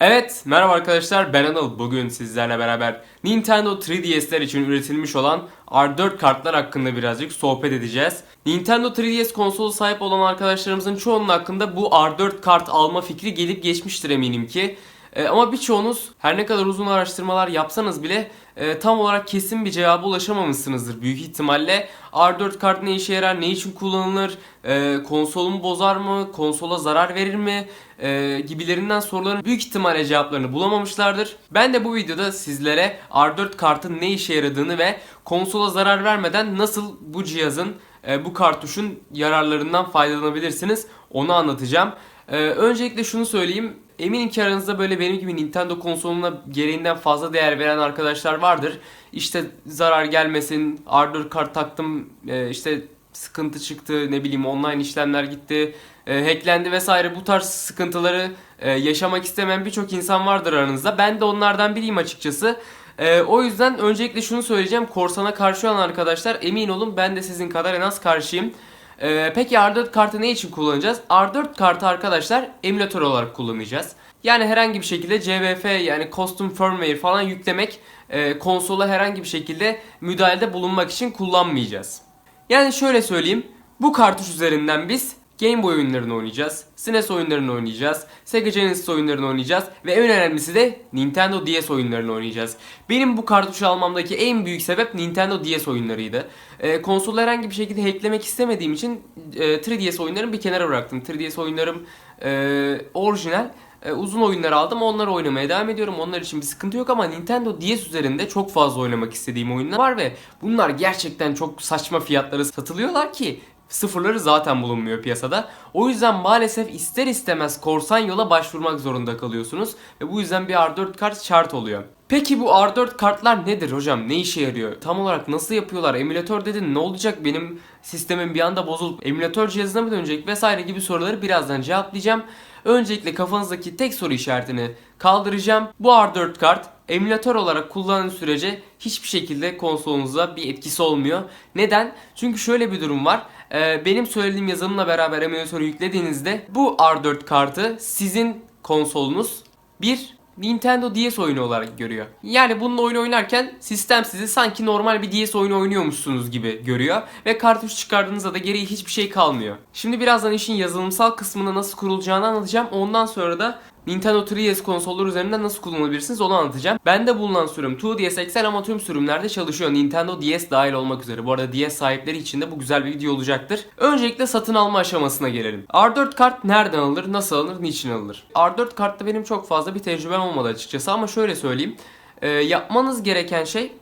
Evet, merhaba arkadaşlar ben Anıl. Bugün sizlerle beraber Nintendo 3DS'ler için üretilmiş olan R4 kartlar hakkında birazcık sohbet edeceğiz. Nintendo 3DS konsolu sahip olan arkadaşlarımızın çoğunun hakkında bu R4 kart alma fikri gelip geçmiştir eminim ki. Ee, ama birçoğunuz her ne kadar uzun araştırmalar yapsanız bile e, tam olarak kesin bir cevaba ulaşamamışsınızdır büyük ihtimalle. R4 kart ne işe yarar, ne için kullanılır, e, konsolumu bozar mı, konsola zarar verir mi e, gibilerinden soruların büyük ihtimalle cevaplarını bulamamışlardır. Ben de bu videoda sizlere R4 kartın ne işe yaradığını ve konsola zarar vermeden nasıl bu cihazın, e, bu kartuşun yararlarından faydalanabilirsiniz onu anlatacağım. E, öncelikle şunu söyleyeyim. Eminim ki aranızda böyle benim gibi Nintendo konsoluna gereğinden fazla değer veren arkadaşlar vardır. İşte zarar gelmesin, R4 kart taktım, e, işte sıkıntı çıktı, ne bileyim online işlemler gitti, e, hacklendi vesaire bu tarz sıkıntıları e, yaşamak istemeyen birçok insan vardır aranızda. Ben de onlardan biriyim açıkçası. E, o yüzden öncelikle şunu söyleyeceğim. Korsana karşı olan arkadaşlar emin olun ben de sizin kadar en az karşıyım. Ee, peki R4 kartı ne için kullanacağız? R4 kartı arkadaşlar emülatör olarak kullanacağız. Yani herhangi bir şekilde CVF yani Custom Firmware falan yüklemek e, konsola herhangi bir şekilde müdahalede bulunmak için kullanmayacağız. Yani şöyle söyleyeyim. Bu kartuş üzerinden biz Game Boy oyunlarını oynayacağız. SNES oyunlarını oynayacağız. Sega Genesis oyunlarını oynayacağız. Ve en önemlisi de Nintendo DS oyunlarını oynayacağız. Benim bu kartuşu almamdaki en büyük sebep Nintendo DS oyunlarıydı. Ee, konsolu herhangi bir şekilde hacklemek istemediğim için e, 3DS oyunlarını bir kenara bıraktım. 3DS oyunlarım e, orijinal. E, uzun oyunlar aldım. Onları oynamaya devam ediyorum. Onlar için bir sıkıntı yok ama Nintendo DS üzerinde çok fazla oynamak istediğim oyunlar var ve bunlar gerçekten çok saçma fiyatları satılıyorlar ki Sıfırları zaten bulunmuyor piyasada. O yüzden maalesef ister istemez korsan yola başvurmak zorunda kalıyorsunuz. Ve bu yüzden bir R4 kart şart oluyor. Peki bu R4 kartlar nedir hocam? Ne işe yarıyor? Tam olarak nasıl yapıyorlar? Emülatör dedin ne olacak? Benim sistemim bir anda bozulup emülatör cihazına mı dönecek vesaire gibi soruları birazdan cevaplayacağım. Öncelikle kafanızdaki tek soru işaretini kaldıracağım. Bu R4 kart emülatör olarak kullanılan sürece hiçbir şekilde konsolunuza bir etkisi olmuyor. Neden? Çünkü şöyle bir durum var. Ee, benim söylediğim yazılımla beraber emülatörü yüklediğinizde bu R4 kartı sizin konsolunuz bir Nintendo DS oyunu olarak görüyor. Yani bunun oyunu oynarken sistem sizi sanki normal bir DS oyunu oynuyormuşsunuz gibi görüyor ve kartuş çıkardığınızda da geriye hiçbir şey kalmıyor. Şimdi birazdan işin yazılımsal kısmını nasıl kurulacağını anlatacağım. Ondan sonra da Nintendo 3DS konsolları üzerinde nasıl kullanabilirsiniz onu anlatacağım. Bende bulunan sürüm 2DS Excel ama tüm sürümlerde çalışıyor. Nintendo DS dahil olmak üzere. Bu arada DS sahipleri için de bu güzel bir video olacaktır. Öncelikle satın alma aşamasına gelelim. R4 kart nereden alınır, nasıl alınır, niçin alınır? R4 kartta benim çok fazla bir tecrübem olmadı açıkçası ama şöyle söyleyeyim. Ee, yapmanız gereken şey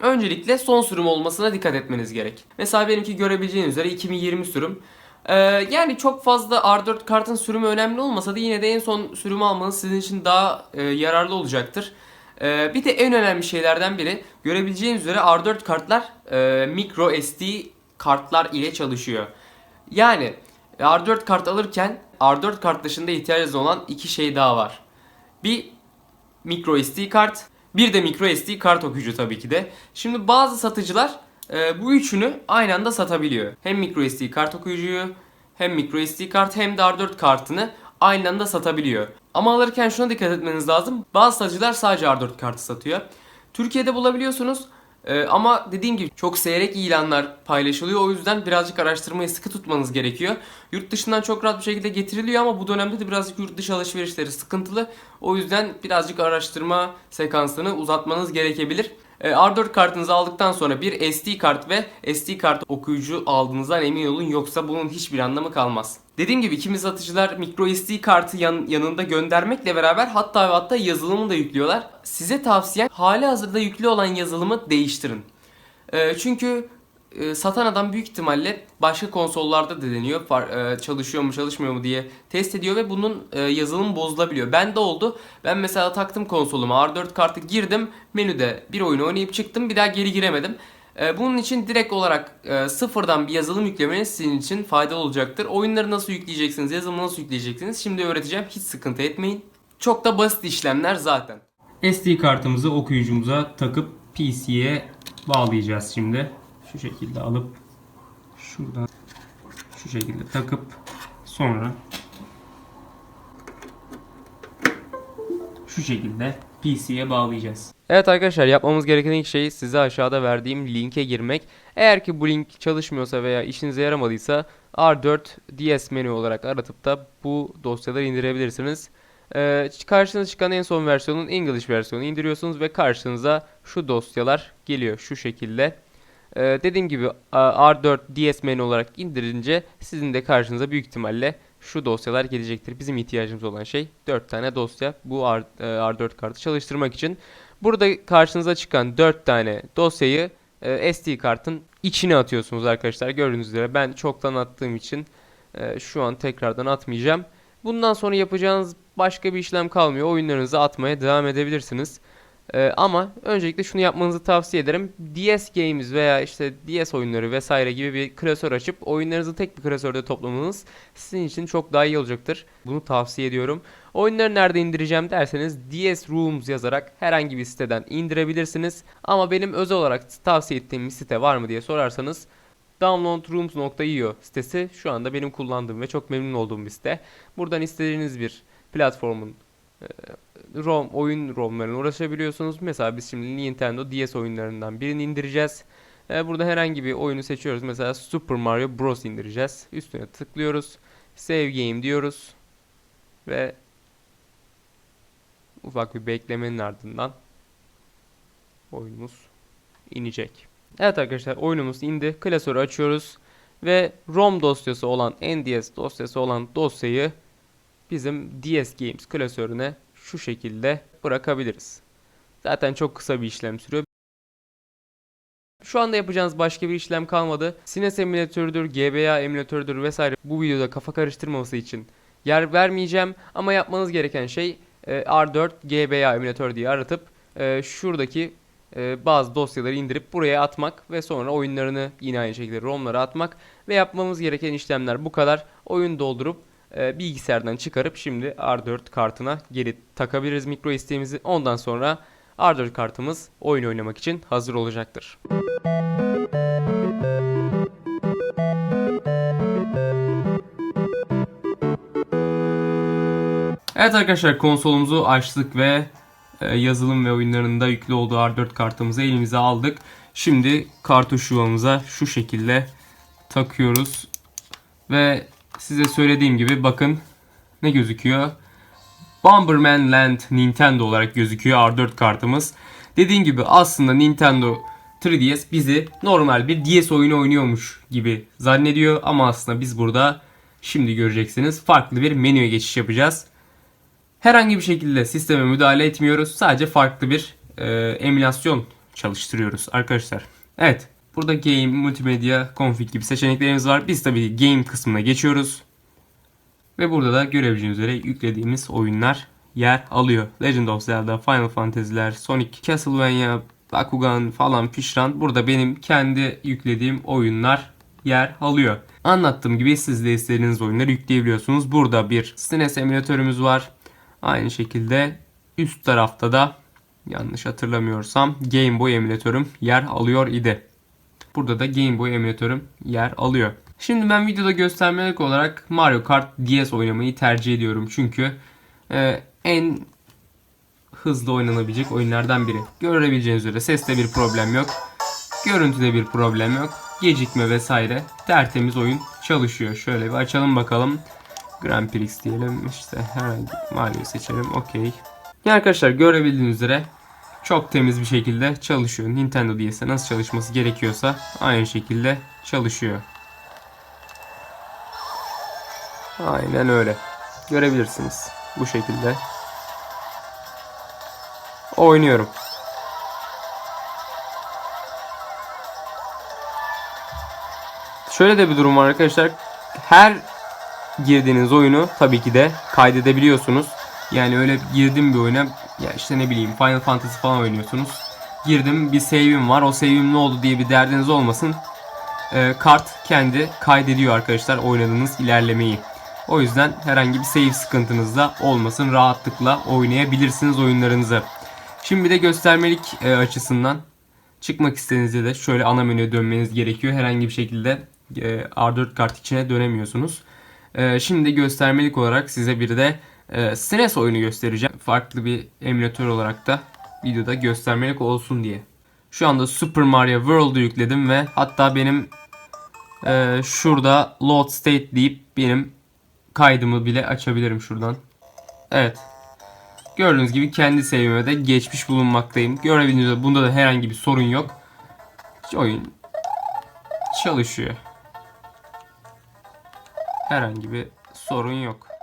Öncelikle son sürüm olmasına dikkat etmeniz gerek. Mesela benimki görebileceğiniz üzere 2020 sürüm. Ee, yani çok fazla R4 kartın sürümü önemli olmasa da yine de en son sürümü almanız sizin için daha e, yararlı olacaktır. Ee, bir de en önemli şeylerden biri görebileceğiniz üzere R4 kartlar e, micro SD kartlar ile çalışıyor. Yani R4 kart alırken R4 kart dışında ihtiyacınız olan iki şey daha var. Bir micro SD kart, bir de micro SD kart okuyucu tabii ki de. Şimdi bazı satıcılar e, bu üçünü aynı anda satabiliyor. Hem micro SD kart okuyucuyu, hem micro SD kart hem de R4 kartını aynı anda satabiliyor. Ama alırken şuna dikkat etmeniz lazım. Bazı satıcılar sadece R4 kartı satıyor. Türkiye'de bulabiliyorsunuz. Ee, ama dediğim gibi çok seyrek ilanlar paylaşılıyor. O yüzden birazcık araştırmayı sıkı tutmanız gerekiyor. Yurt dışından çok rahat bir şekilde getiriliyor ama bu dönemde de birazcık yurt dışı alışverişleri sıkıntılı. O yüzden birazcık araştırma sekansını uzatmanız gerekebilir. Ee, R4 kartınızı aldıktan sonra bir SD kart ve SD kart okuyucu aldığınızdan emin olun yoksa bunun hiçbir anlamı kalmaz. Dediğim gibi kimi satıcılar micro SD kartı yan, yanında göndermekle beraber hatta ve hatta yazılımı da yüklüyorlar. Size tavsiyem hali hazırda yüklü olan yazılımı değiştirin. Ee, çünkü e, satan adam büyük ihtimalle başka konsollarda da deniyor. Far- e, çalışıyor mu çalışmıyor mu diye test ediyor ve bunun e, yazılımı bozulabiliyor. Ben de oldu. Ben mesela taktım konsoluma R4 kartı girdim. Menüde bir oyun oynayıp çıktım. Bir daha geri giremedim. E, bunun için direkt olarak e, sıfırdan bir yazılım yüklemeniz sizin için faydalı olacaktır. Oyunları nasıl yükleyeceksiniz, yazılımı nasıl yükleyeceksiniz şimdi öğreteceğim. Hiç sıkıntı etmeyin. Çok da basit işlemler zaten. SD kartımızı okuyucumuza takıp PC'ye bağlayacağız şimdi. Şu şekilde alıp şuradan şu şekilde takıp sonra şu şekilde PC'ye bağlayacağız. Evet arkadaşlar yapmamız gereken ilk şey size aşağıda verdiğim linke girmek. Eğer ki bu link çalışmıyorsa veya işinize yaramadıysa R4 DS menü olarak aratıp da bu dosyaları indirebilirsiniz. Ee, karşınıza çıkan en son versiyonun English versiyonu indiriyorsunuz ve karşınıza şu dosyalar geliyor şu şekilde. Ee, dediğim gibi a- R4 DS menü olarak indirince sizin de karşınıza büyük ihtimalle şu dosyalar gelecektir. Bizim ihtiyacımız olan şey 4 tane dosya bu R, e, R4 kartı çalıştırmak için. Burada karşınıza çıkan 4 tane dosyayı e, SD kartın içine atıyorsunuz arkadaşlar. Gördüğünüz üzere ben çoktan attığım için e, şu an tekrardan atmayacağım. Bundan sonra yapacağınız başka bir işlem kalmıyor. Oyunlarınızı atmaya devam edebilirsiniz. Ee, ama öncelikle şunu yapmanızı tavsiye ederim. DS Games veya işte DS oyunları vesaire gibi bir klasör açıp oyunlarınızı tek bir klasörde toplamanız sizin için çok daha iyi olacaktır. Bunu tavsiye ediyorum. Oyunları nerede indireceğim derseniz DS Rooms yazarak herhangi bir siteden indirebilirsiniz. Ama benim özel olarak tavsiye ettiğim bir site var mı diye sorarsanız downloadrooms.io sitesi şu anda benim kullandığım ve çok memnun olduğum bir site. Buradan istediğiniz bir platformun e, ROM oyun ROM'larına ulaşabiliyorsunuz. Mesela biz şimdi Nintendo DS oyunlarından birini indireceğiz. E, burada herhangi bir oyunu seçiyoruz. Mesela Super Mario Bros indireceğiz. Üstüne tıklıyoruz. Save game diyoruz. Ve ufak bir beklemenin ardından oyunumuz inecek. Evet arkadaşlar oyunumuz indi. Klasörü açıyoruz ve ROM dosyası olan NDS dosyası olan dosyayı bizim DS Games klasörüne şu şekilde bırakabiliriz. Zaten çok kısa bir işlem sürüyor. Şu anda yapacağınız başka bir işlem kalmadı. Sines emülatörüdür, GBA emülatörüdür vesaire bu videoda kafa karıştırmaması için yer vermeyeceğim. Ama yapmanız gereken şey e, R4 GBA emülatör diye aratıp e, şuradaki e, bazı dosyaları indirip buraya atmak ve sonra oyunlarını yine aynı şekilde ROM'lara atmak ve yapmamız gereken işlemler bu kadar. Oyun doldurup e, bilgisayardan çıkarıp şimdi R4 kartına geri takabiliriz mikro isteğimizi. Ondan sonra R4 kartımız oyun oynamak için hazır olacaktır. Evet arkadaşlar konsolumuzu açtık ve e, yazılım ve oyunlarında yüklü olduğu R4 kartımızı elimize aldık. Şimdi kartuş yuvamıza şu şekilde takıyoruz. Ve size söylediğim gibi bakın ne gözüküyor. Bomberman Land Nintendo olarak gözüküyor R4 kartımız. Dediğim gibi aslında Nintendo 3DS bizi normal bir DS oyunu oynuyormuş gibi zannediyor ama aslında biz burada şimdi göreceksiniz farklı bir menüye geçiş yapacağız. Herhangi bir şekilde sisteme müdahale etmiyoruz. Sadece farklı bir e, emülasyon çalıştırıyoruz arkadaşlar. Evet. Burada Game, Multimedia, Config gibi seçeneklerimiz var. Biz tabii Game kısmına geçiyoruz. Ve burada da görebileceğiniz üzere yüklediğimiz oyunlar yer alıyor. Legend of Zelda, Final Fantasy'ler, Sonic, Castlevania, Bakugan falan fişran. Burada benim kendi yüklediğim oyunlar yer alıyor. Anlattığım gibi siz de istediğiniz oyunları yükleyebiliyorsunuz. Burada bir SNES emülatörümüz var. Aynı şekilde üst tarafta da yanlış hatırlamıyorsam Game Boy emülatörüm yer alıyor idi. Burada da Game Boy emülatörüm yer alıyor. Şimdi ben videoda göstermelik olarak Mario Kart DS oynamayı tercih ediyorum. Çünkü e, en hızlı oynanabilecek oyunlardan biri. Görebileceğiniz üzere seste bir problem yok. Görüntüde bir problem yok. Gecikme vesaire. Tertemiz oyun çalışıyor. Şöyle bir açalım bakalım. Grand Prix diyelim. İşte herhangi Mario seçelim. Okey. Yani arkadaşlar görebildiğiniz üzere çok temiz bir şekilde çalışıyor. Nintendo DS'e nasıl çalışması gerekiyorsa aynı şekilde çalışıyor. Aynen öyle. Görebilirsiniz. Bu şekilde. Oynuyorum. Şöyle de bir durum var arkadaşlar. Her girdiğiniz oyunu tabii ki de kaydedebiliyorsunuz. Yani öyle girdim bir oyuna ya işte ne bileyim Final Fantasy falan oynuyorsunuz. Girdim bir save'im var. O save'im ne oldu diye bir derdiniz olmasın. Ee, kart kendi kaydediyor arkadaşlar oynadığınız ilerlemeyi. O yüzden herhangi bir save sıkıntınız da olmasın. Rahatlıkla oynayabilirsiniz oyunlarınızı. Şimdi bir de göstermelik e, açısından çıkmak istediğinizde de şöyle ana menüye dönmeniz gerekiyor. Herhangi bir şekilde e, R4 kart içine dönemiyorsunuz. E, şimdi göstermelik olarak size bir de e, SNES oyunu göstereceğim. Farklı bir emülatör olarak da videoda göstermelik olsun diye. Şu anda Super Mario World'u yükledim ve hatta benim e, şurada Load State deyip benim kaydımı bile açabilirim şuradan. Evet. Gördüğünüz gibi kendi seviyeme de geçmiş bulunmaktayım. Görebildiğiniz üzere bunda da herhangi bir sorun yok. Oyun çalışıyor. Herhangi bir sorun yok.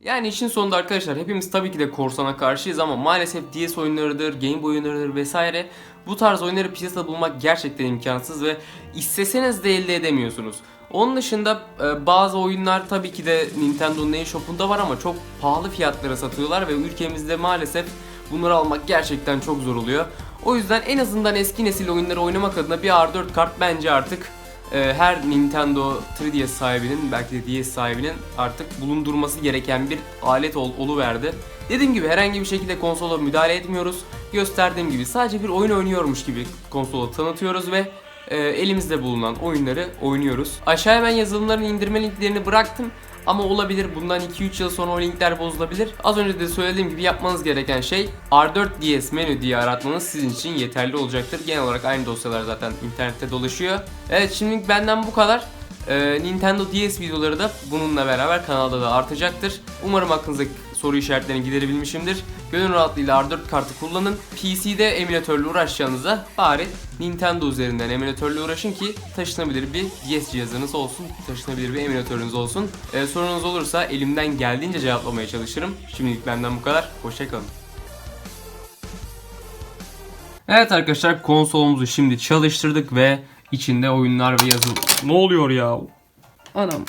Yani işin sonunda arkadaşlar hepimiz tabii ki de korsana karşıyız ama maalesef DS oyunlarıdır, Game Boy oyunlarıdır vesaire bu tarz oyunları piyasada bulmak gerçekten imkansız ve isteseniz de elde edemiyorsunuz. Onun dışında e, bazı oyunlar tabii ki de Nintendo'nun e-shop'unda var ama çok pahalı fiyatlara satıyorlar ve ülkemizde maalesef bunları almak gerçekten çok zor oluyor. O yüzden en azından eski nesil oyunları oynamak adına bir R4 kart bence artık e, her Nintendo 3DS sahibinin belki de DS sahibinin artık bulundurması gereken bir alet ol, oluverdi. Dediğim gibi herhangi bir şekilde konsola müdahale etmiyoruz. Gösterdiğim gibi sadece bir oyun oynuyormuş gibi konsola tanıtıyoruz ve e, elimizde bulunan oyunları oynuyoruz. Aşağıya ben yazılımların indirme linklerini bıraktım. Ama olabilir bundan 2-3 yıl sonra o linkler bozulabilir. Az önce de söylediğim gibi yapmanız gereken şey R4DS menü diye aratmanız sizin için yeterli olacaktır. Genel olarak aynı dosyalar zaten internette dolaşıyor. Evet şimdilik benden bu kadar. Ee, Nintendo DS videoları da bununla beraber kanalda da artacaktır. Umarım aklınızdaki soru işaretlerini giderebilmişimdir. Gönül rahatlığıyla R4 kartı kullanın. PC'de emülatörle uğraşacağınıza bari Nintendo üzerinden emülatörle uğraşın ki taşınabilir bir DS cihazınız olsun, taşınabilir bir emülatörünüz olsun. Ee, sorunuz olursa elimden geldiğince cevaplamaya çalışırım. Şimdilik benden bu kadar. Hoşçakalın. Evet arkadaşlar konsolumuzu şimdi çalıştırdık ve içinde oyunlar ve yazılım. Ne oluyor ya? Anam.